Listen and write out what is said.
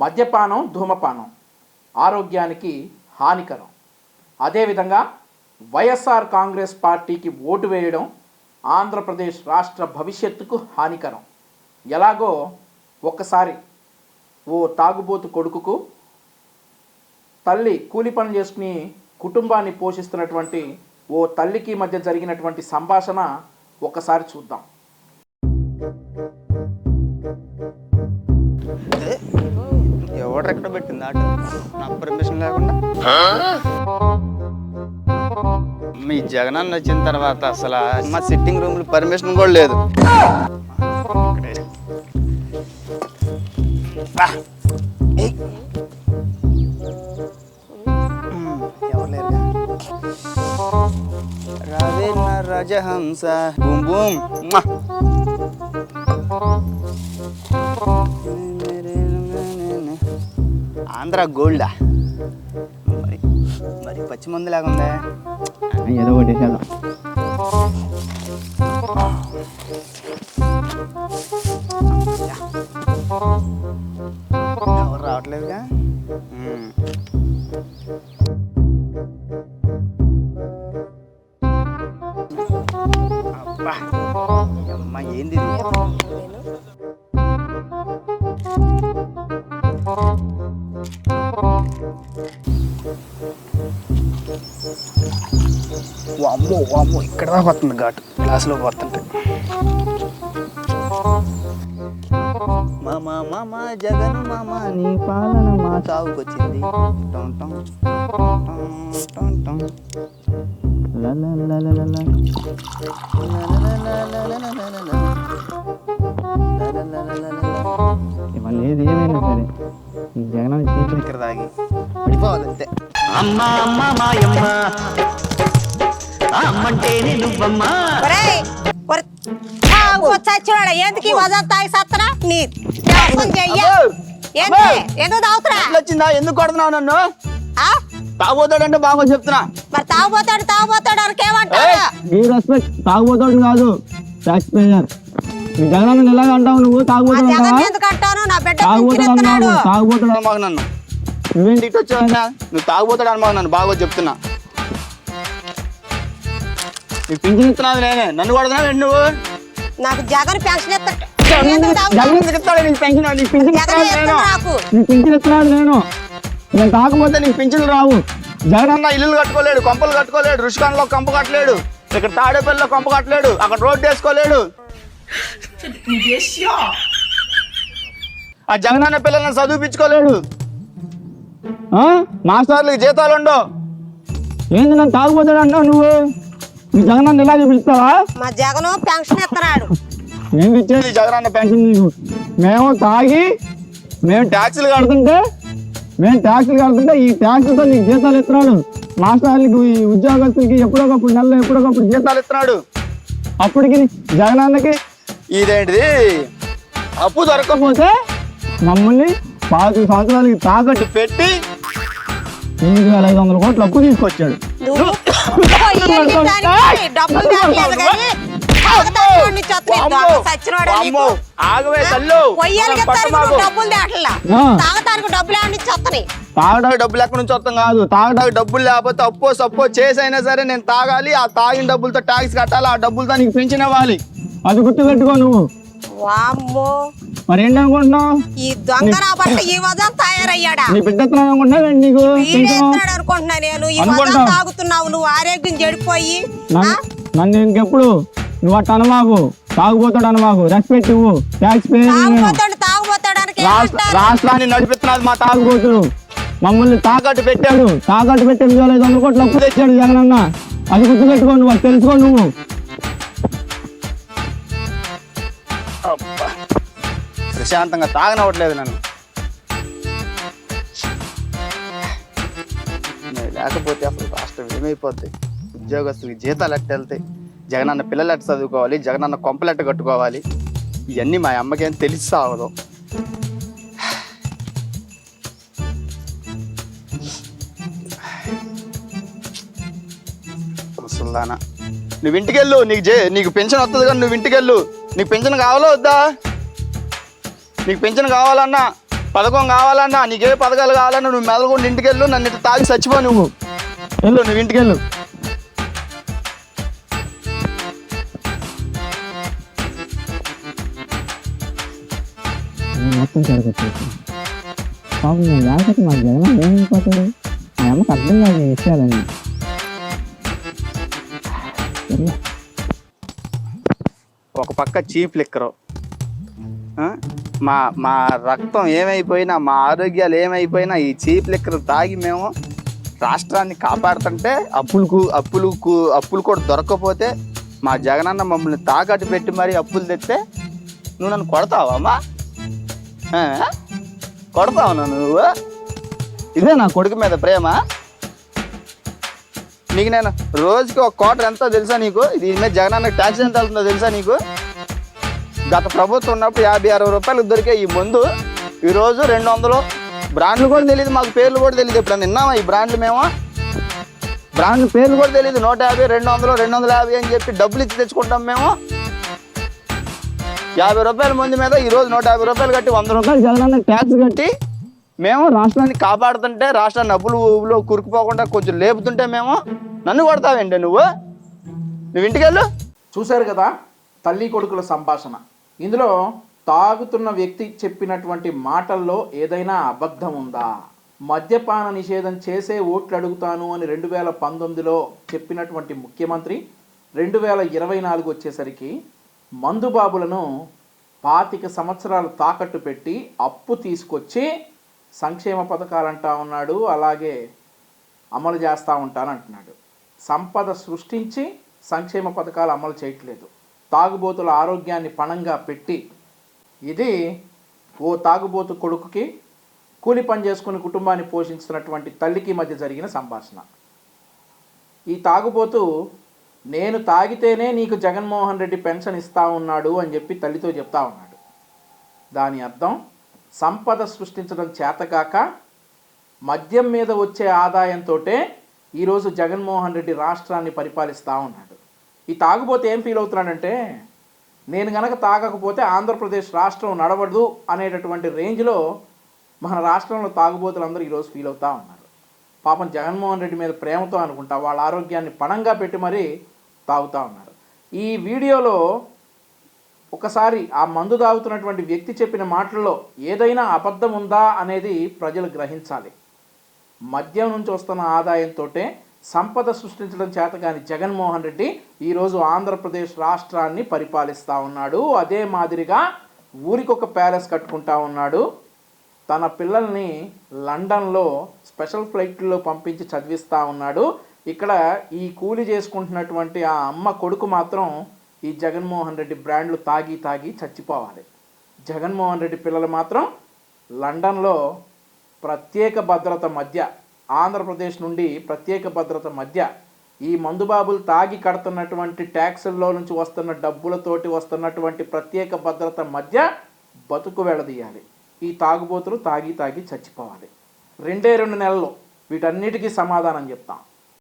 మద్యపానం ధూమపానం ఆరోగ్యానికి హానికరం. అదేవిధంగా వైఎస్ఆర్ కాంగ్రెస్ పార్టీకి ఓటు వేయడం ఆంధ్రప్రదేశ్ రాష్ట్ర భవిష్యత్తుకు హానికరం. ఎలాగో ఒక్కసారి ఓ తాగుబోతు కొడుకుకు తల్లి కూలి పని చేసుకుని కుటుంబాన్ని పోషిస్తున్నటువంటి ఓ తల్లికి మధ్య జరిగినటువంటి సంభాషణ ఒక్కసారి చూద్దాం. ఎవరు ఎక్కడ పెట్టింది? ఆట. నా పర్మిషన్ లేకుండా. మీ జగనన్న వచ్చిన తర్వాత అసలు మా సిట్టింగ్ రూమ్ పర్మిషన్ కూడా లేదు. ఇక్కడే. రాజహంస. Boom boom. ఆంధ్ర గోల్డా. మరి మరి పచ్చి మందు లేకుందా ఏదో ఒకటి వేసేద్దాం ఎవరు రావట్లేదుగా? వామ్మో వామ్మో ఇక్కడ దాకా పోతుంది ఘాటు. గ్లాసులో పోతుంటే జగన్ నీ పాలన మా చావుకొచ్చింది. టం టం ఇవన్నీ ఏది ఏమైనా సరే. జగన్ ఇక్కడ తాగి. విడిపోవాలంతే. అమ్మ అమ్మ మాయమ్మ. అమ్మంటేనే నువ్వమ్మా. చచ్చినోడా, ఎందుకు ఈ వజా తాగి సత్తరా? నీ! ఎందుకు తాగుతురా? వచ్చిందా? ఎందుకు కొడుతున్నావు నన్ను? ఆ? తాగబోతాడంటే బాగా చెప్తున్నా. మరి తాగుపోతాడు తాగుపోతాడు అనకేమంటారు ఏయ్! ఈ రెస్పెక్ట్ తాగుబోతాడు కాదు ట్యాక్స్ పేయర్ ఈ జగన్ ఎలాగ అంటావు నువ్వు? మా తాగుబోతాడు ఎందుకు అంటాను నా బిడ్డ తాగుబోతాడు తాగుబోతాడు నన్ను. నువ్వేంటి ఇటు నువ్వు తాగుపోతాడు అనమాట నన్ను బాగా చెప్తున్నా. నువ్వు పింఛనిస్తున్నావు నేనే. నన్ను కొడుతున్నావు నువ్వు? నాకు జగన్ పెన్షన్ నేను. నేను. నీకు పింఛన్లు రావు. జగనన్న ఇల్లు కట్టుకోలేడు కొంపలు కట్టుకోలేడు రుషికాన్లో కొంప కట్టలేడు ఇక్కడ తాడేపల్లిలో కొంప కట్టలేడు అక్కడ రోడ్డు వేసుకోలేడు. ఆ జగనన్న పిల్లల్ని చదివిపించుకోలేడు. మాస్టర్లకు జీతాలు ఉండవు. ఏంది నన్ను తాగుబోతాడు అంటావు నువ్వు? నీ జగన్ నన్ను ఇలాగే పిలుస్తావా మా జగన్ పెన్షన్ ఇస్తున్నాడు. ఏంది ఇచ్చేది జగనన్న పెన్షన్ నీకు? మేము తాగి మేము ట్యాక్సులు కడుతుంటే మేము ట్యాక్సులు కడుతుంటే ఈ ట్యాక్సులతో నీకు జీతాలు ఇస్తున్నాడు. మాస్టర్లకి ఈ ఉద్యోగస్తులకి ఎప్పుడోకప్పుడు నెలలో ఎప్పుడోకప్పుడు జీతాలు జీతాలు ఇస్తున్నాడు. అప్పటికి జగనాన్నకి ఇదేంటిది? అప్పు దొరకకపోతే పోతే మమ్మల్ని పాతి సంవత్సరాలకి తాకట్టు పెట్టి ఎనిమిది వేల ఐదు వందల కోట్లు అప్పు తీసుకొచ్చాడు. తాగడానికి డబ్బులు ఎక్కడి నుంచి వస్తాం కాదు తాగడానికి డబ్బులు లేకపోతే అప్పో సప్పో చేసైనా సరే నేను తాగాలి. ఆ తాగిన డబ్బులతో ట్యాక్స్ కట్టాలి. ఆ డబ్బులతో నీకు పెంచిన ఇవ్వాలి. అది గుర్తుపెట్టుకో నువ్వు. వామ్మో. మరి ఏంటనుకుంటున్నావు ఈ దొంగ నా బట్ట ఈ వదం తయారయ్యాడా? నీ బిడ్డ ఎత్తున్నావు అనుకుంటున్నావు ఏంటి నీకు? అనుకుంటున్నా నేను. ఈ వదం. తాగుతున్నావు నువ్వు ఆరోగ్యం చెడిపోయి నన్ను ఇంకెప్పుడు? నువ్వు అట్ట అనమాకు. తాగుపోతాడు అనమాకు. రెస్పెక్ట్ ఇవ్వు. ట్యాక్స్ పే తాగుపోతాడు రాష్ట్రాన్ని నడిపిస్తున్నది మా తాగు తాగుపోతుడు మమ్మల్ని తాకట్టు పెట్టాడు. తాకట్టు పెట్టి ఎనిమిది వేల ఐదు వందల కోట్లు అప్పు తెచ్చాడు జగనన్న. అది గుర్తు పెట్టుకో నువ్వు తెలుసుకో నువ్వు. ప్రశాంతంగా తాగనవ్వట్లేదు నన్ను. లేకపోతే అసలు రాష్ట్రం ఏమైపోద్ది? ఉద్యోగస్తులకి జీతాలు ఎట్ట వెళ్తాయి? జగనన్న పిల్లలు ఎట్ట చదువుకోవాలి? జగనన్న కొంపలు ఎట్ట కట్టుకోవాలి? ఇవన్నీ మా అమ్మకేం తెలిసి సావదు. ముసల్దానా. నువ్వు ఇంటికెళ్ళు నీకు జే నీకు పెన్షన్ వస్తుంది కానీ నువ్వు ఇంటికెళ్ళు. నీకు పెన్షన్ కావాలో వద్దా? నీకు పెన్షన్ కావాలన్నా పథకం కావాలన్నా నీకే పథకాలు కావాలన్నా నువ్వు మెదలకుండా ఇంటికి వెళ్ళు నన్ను ఇట్లా తాగి చచ్చిపో నువ్వు వెళ్ళు నువ్వు ఇంటికి వెళ్ళు మొత్తం జరగచ్చు పాపం నేను లేకపోతే మా జగన్ ఏమైపోతాడు మా అమ్మకి అర్థం కాదు ఈ విషయాలని సర్లే. ఒక పక్క చీప్ లిక్కరు? మా మా రక్తం ఏమైపోయినా మా ఆరోగ్యాలు ఏమైపోయినా ఈ చీప్ లిక్కర్ తాగి మేము రాష్ట్రాన్ని కాపాడుతుంటే అప్పులకు అప్పులకు అప్పులు కూడా దొరకకపోతే మా జగనన్న మమ్మల్ని తాకట్టు పెట్టి మరీ అప్పులు తెస్తే నువ్వు నన్ను కొడతావా అమ్మా? కొడతావు నన్ను నువ్వు? ఇదే నా కొడుకు మీద ప్రేమ? నీకు నేను రోజుకి ఒక కోటర్ ఎంతో తెలుసా నీకు? దీని మీద జగనన్న ట్యాక్స్ ఎంత వెళ్తుందో తెలుసా నీకు? గత ప్రభుత్వం ఉన్నప్పుడు యాభై అరవై రూపాయలు దొరికే ఈ మందు ఈరోజు రెండు వందలు. బ్రాండ్లు కూడా తెలియదు మాకు పేర్లు కూడా తెలియదు ఇప్పుడు విన్నామా ఈ బ్రాండ్లు మేము? బ్రాండ్ పేర్లు కూడా తెలియదు నూట యాభై రెండు వందలు రెండు వందల యాభై అని చెప్పి డబ్బులు ఇచ్చి తెచ్చుకుంటాం మేము. యాభై రూపాయల మంది మీద ఈరోజు నూట యాభై రూపాయలు కట్టి వంద రూపాయలు జగనన్న ట్యాక్స్ కట్టి మేము రాష్ట్రాన్ని కాపాడుతుంటే రాష్ట్రాన్ని అప్పులు కురుకుపోకుండా కొంచెం లేపుతుంటే మేము నన్ను కొడతావేంటి నువ్వు? నువ్వు ఇంటికెళ్ళు. చూశారు కదా తల్లి కొడుకుల సంభాషణ. ఇందులో తాగుతున్న వ్యక్తి చెప్పినటువంటి మాటల్లో ఏదైనా అబద్ధం ఉందా? మద్యపాన నిషేధం చేసే ఓట్లు అడుగుతాను అని రెండు వేల పంతొమ్మిదిలో చెప్పినటువంటి ముఖ్యమంత్రి రెండు వేల ఇరవై నాలుగు వచ్చేసరికి మందుబాబులను పాతిక సంవత్సరాలు తాకట్టు పెట్టి అప్పు తీసుకొచ్చి సంక్షేమ పథకాలు అంటా ఉన్నాడు అలాగే అమలు చేస్తూ ఉంటానంటున్నాడు. సంపద సృష్టించి సంక్షేమ పథకాలు అమలు చేయట్లేదు. తాగుబోతుల ఆరోగ్యాన్ని పణంగా పెట్టి ఇది ఓ తాగుబోతు కొడుకుకి కూలి పని చేసుకుని కుటుంబాన్ని పోషించినటువంటి తల్లికి మధ్య జరిగిన సంభాషణ. ఈ తాగుబోతు నేను తాగితేనే నీకు జగన్మోహన్ రెడ్డి పెన్షన్ ఇస్తా ఉన్నాడు అని చెప్పి తల్లితో చెప్తా ఉన్నాడు. దాని అర్థం సంపద సృష్టించడం చేతకాక మద్యం మీద వచ్చే ఆదాయంతో ఈరోజు జగన్మోహన్ రెడ్డి రాష్ట్రాన్ని పరిపాలిస్తూ ఉన్నాడు. ఈ తాగుబోతే ఏం ఫీల్ అవుతున్నాడంటే నేను గనక తాగకపోతే ఆంధ్రప్రదేశ్ రాష్ట్రం నడవదు అనేటటువంటి రేంజ్లో మన రాష్ట్రంలో తాగుబోతులందరూ ఈరోజు ఫీల్ అవుతూ ఉన్నారు. పాపం జగన్మోహన్ రెడ్డి మీద ప్రేమతో అనుకుంటా వాళ్ళ ఆరోగ్యాన్ని పణంగా పెట్టి మరీ తాగుతూ ఉన్నారు. ఈ వీడియోలో ఒకసారి ఆ మందు తాగుతున్నటువంటి వ్యక్తి చెప్పిన మాటల్లో ఏదైనా అబద్ధం ఉందా అనేది ప్రజలు గ్రహించాలి. మద్యం నుంచి వస్తున్న ఆదాయంతో సంపద సృష్టించడం చేతగాని జగన్మోహన్ రెడ్డి ఈరోజు ఆంధ్రప్రదేశ్ రాష్ట్రాన్ని పరిపాలిస్తూ ఉన్నాడు. అదే మాదిరిగా ఊరికొక ప్యాలెస్ కట్టుకుంటా ఉన్నాడు. తన పిల్లల్ని లండన్లో స్పెషల్ ఫ్లైట్లో పంపించి చదివిస్తూ ఉన్నాడు. ఇక్కడ ఈ కూలి చేసుకుంటున్నటువంటి ఆ అమ్మ కొడుకు మాత్రం ఈ జగన్మోహన్ రెడ్డి బ్రాండ్లు తాగి తాగి చచ్చిపోవాలి. జగన్మోహన్ రెడ్డి పిల్లలు మాత్రం లండన్లో ప్రత్యేక భద్రత మధ్య ఆంధ్రప్రదేశ్ నుండి ప్రత్యేక భద్రత మధ్య ఈ మందుబాబులు తాగి కడుతున్నటువంటి ట్యాక్సుల్లో నుంచి వస్తున్న డబ్బులతోటి వస్తున్నటువంటి ప్రత్యేక భద్రత మధ్య బతుకు వెళ్ళదీయాలి ఈ తాగుబోతులు తాగి తాగి చచ్చిపోవాలి. రెండే రెండు నెలల్లో వీటన్నిటికీ సమాధానం చెప్తాం.